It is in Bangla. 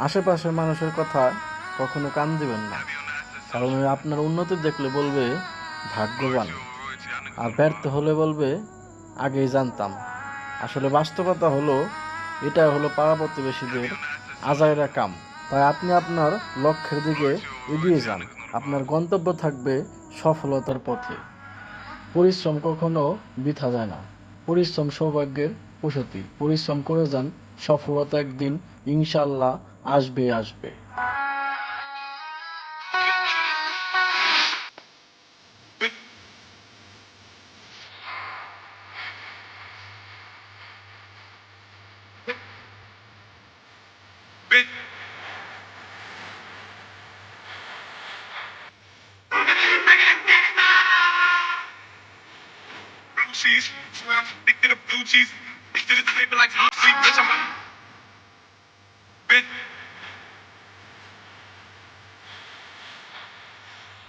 আশেপাশের মানুষের কথা কখনো কান দিবেন না। কারণ আপনার উন্নতি দেখলে বলবে, ভাগ্যবান। আর ব্যর্থ হলে বলবে, আগেই জানতাম। আসলে বাস্তবতা হলো এটা হলো পাড়া প্রতিবেশীদের আজাইরা কাম। তাই আপনি আপনার লক্ষ্যের দিকে এগিয়ে যান। আপনার গন্তব্য থাকবে সফলতার পথে। পরিশ্রম কখনো বৃথা যায় না। পরিশ্রম সৌভাগ্যের প্রসূতি। পরিশ্রম করে যান সফলতা একদিন ইনশাল্লাহ আসবে আসবে blue cheese. Swear I'm addicted to blue cheese. Addicted to the paper like blue sleep, bitch. I'm a bitch.